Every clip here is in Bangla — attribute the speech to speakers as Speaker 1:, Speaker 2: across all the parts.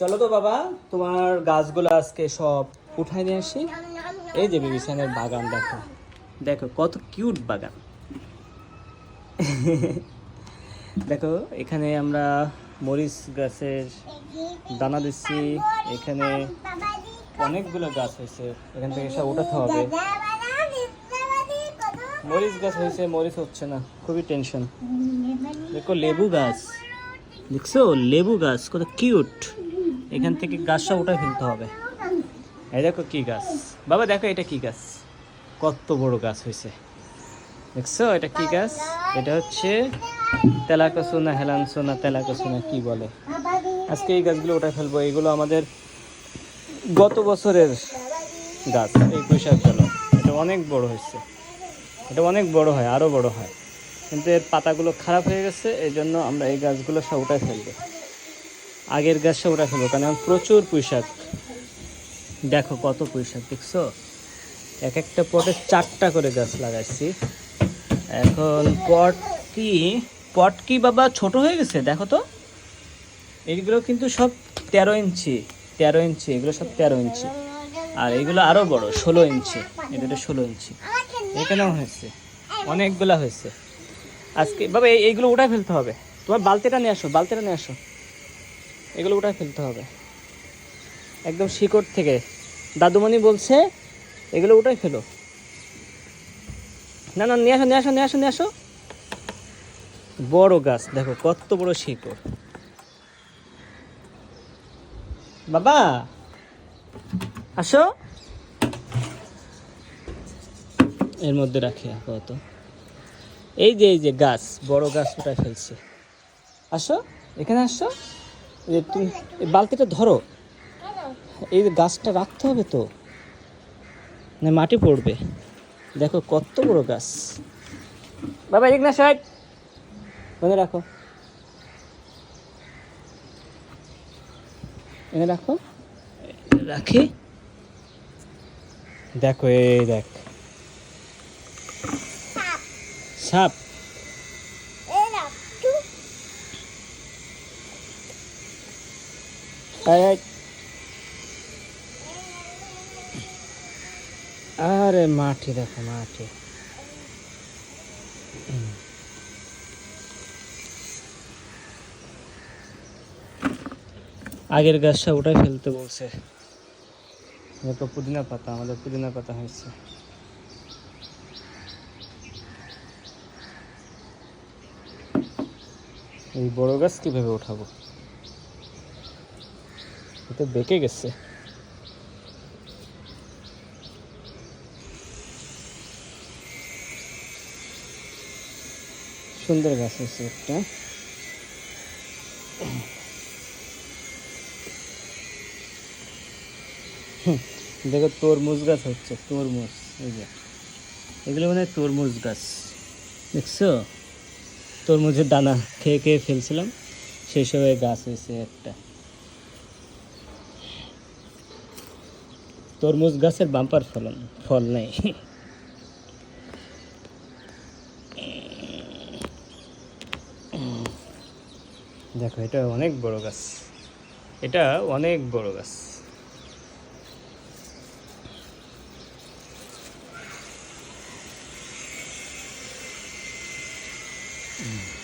Speaker 1: চলো তো বাবা, তোমার গাছগুলো আজকে সব উঠাই নিয়ে আসি। এই যে বিবিসানের বাগান দেখো। দেখো, কত কিউট বাগান। দেখো, এখানে আমরা মরিচ গাছের দানা দিচ্ছি। এখানে অনেকগুলো গাছ হয়েছে। এখান থেকে সব উঠাতে হবে। মরিচ গাছ হয়েছে, মরিচ হচ্ছে না। খুবই টেনশন। দেখো, লেবু গাছ। দেখছ? লেবু গাছ, কত কিউট। এখান থেকে গাছ সব উঠায় ফেলতে হবে। এই দেখো কি গাছ। বাবা, দেখো এটা কি গাছ। কত বড় গাছ হয়েছে। দেখছ, এটা কি গাছ? এটা হচ্ছে তেলাকসোনা, হেলানসোনা, তেলাকসোনা কি বলে? আজকে এই গাছগুলো উঠায় ফেলব। এগুলো আমাদের গত বছরের গাছ, এই বৈশাখ গেল এটা অনেক বড় হয়েছে। এটা অনেক বড় হয় আরও বড় হয়। কিন্তু এর পাতাগুলো খারাপ হয়ে গেছে এই জন্য আমরা এই গাছগুলো সব উঠায় ফেলব। আগের গাছ সব ফেলব কারণ এখন প্রচুর পুঁইশাক। দেখো কত পুঁইশাক, দেখছ? এক একটা পটে চারটা করে গাছ লাগাইছি। এখন পট কি পট কি বাবা ছোট হয়ে গেছে? দেখো তো। এইগুলো কিন্তু সব তেরো ইঞ্চি তেরো ইঞ্চি, এগুলো সব তেরো ইঞ্চি। আর এগুলো আরও বড়, ষোলো ইঞ্চি এটা ষোলো ইঞ্চি। এখানেও হয়েছে, অনেকগুলা হয়েছে। আজকে বাবা, এই- এইগুলো উঠায় ফেলতে হবে। তোমার বালতিটা নিয়ে আসো, বালতিটা নিয়ে আসো। এগুলো উঠায় ফেলতে হবে। একদম শিকড় থেকে। দাদুমণি বলছে, এগুলো উঠাই ফেলো। না না, নিয়ে আসো নিয়ে আসো নিয়ে আসো নিয়ে আসো। বড় গাছ, দেখো কত বড় শিকড়। বাবা, আসো। এর মধ্যে রাখি আপাতত। এই যে এই যে গাছ, বড় গাছ উঠায় ফেলছে। আসো, এখানে আসো। যে তুমি বালতিটা ধরো। এই গাছটা রাখতে হবে তো। না, মাটি পড়বে। দেখো কত বড় গাছ। বাবা, এদিক না সাইড মনে রাখো। এনে রাখো। রাখি। দেখো, এই দেখ। সাপ এই, এই। আরে মাটি দেখো, মাটি। আগের গাছটা ওটাই ফেলতে বলছে। দেখো পুদিনা পাতা, আমাদের পুদিনা পাতা হয়েছে। এই বড় গাছ কীভাবে উঠাবো? এটা বেঁকে গেছে। সুন্দর গাছ হয়েছে একটা। দেখো তরমুজ গাছ হচ্ছে, তরমুজ, এই যে। এগুলো মানে তরমুজ গাছ। দেখছ? তরমুজের দানা খেয়ে খেয়ে ফেলছিলাম, সেই সময় গাছ হয়েছে একটা। তরমুজ গাছের বাম্পার ফলন, ফল নেই দেখো, এটা অনেক বড় গাছ এটা অনেক বড় গাছ Mm.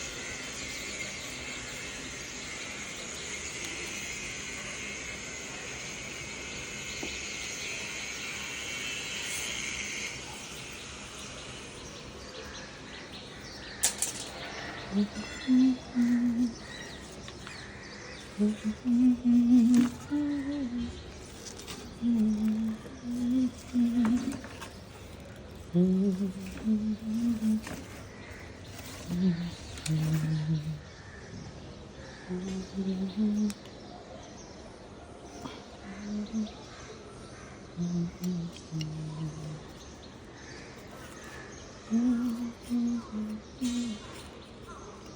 Speaker 1: Mm-hmm.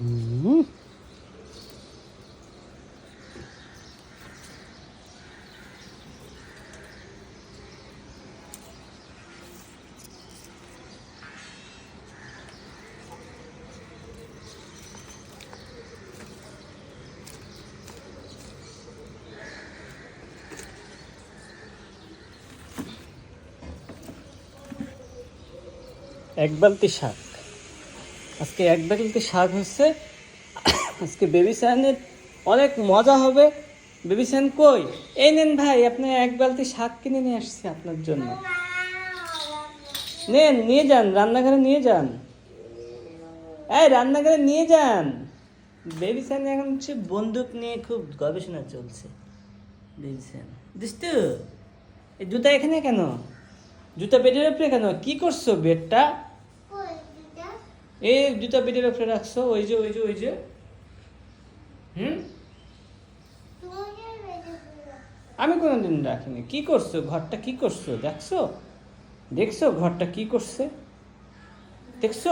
Speaker 1: এক বালতি শাক আজকে এক বালতি শাক হচ্ছে। আজকে বেবি স্যানের অনেক মজা হবে। বেবি স্যান কই? এই নেন ভাই, আপনি এক বালতি শাক কিনে নিয়ে আসছি আপনার জন্য। নেন, নিয়ে যান, রান্নাঘরে নিয়ে যান। এই, রান্নাঘরে নিয়ে যান। বেবি স্যান এখন হচ্ছে বন্দুক নিয়ে খুব গবেষণা চলছে। বেবি স্যান দুস্তু এই জুতা এখানে কেন? জুতা বেডের উপরে কেন? কি করছ বেডটা এই জুতা পিঠে ব্যাপারে রাখছো ওই যে ওই যে ওই যে। হুম? আমি কোনোদিন রাখিনি। কি করছ? ঘরটা কি করছ? দেখছ? দেখছ ঘরটা কি করছে? দেখছ?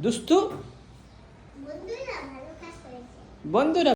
Speaker 1: দুস্তু বন্ধুরা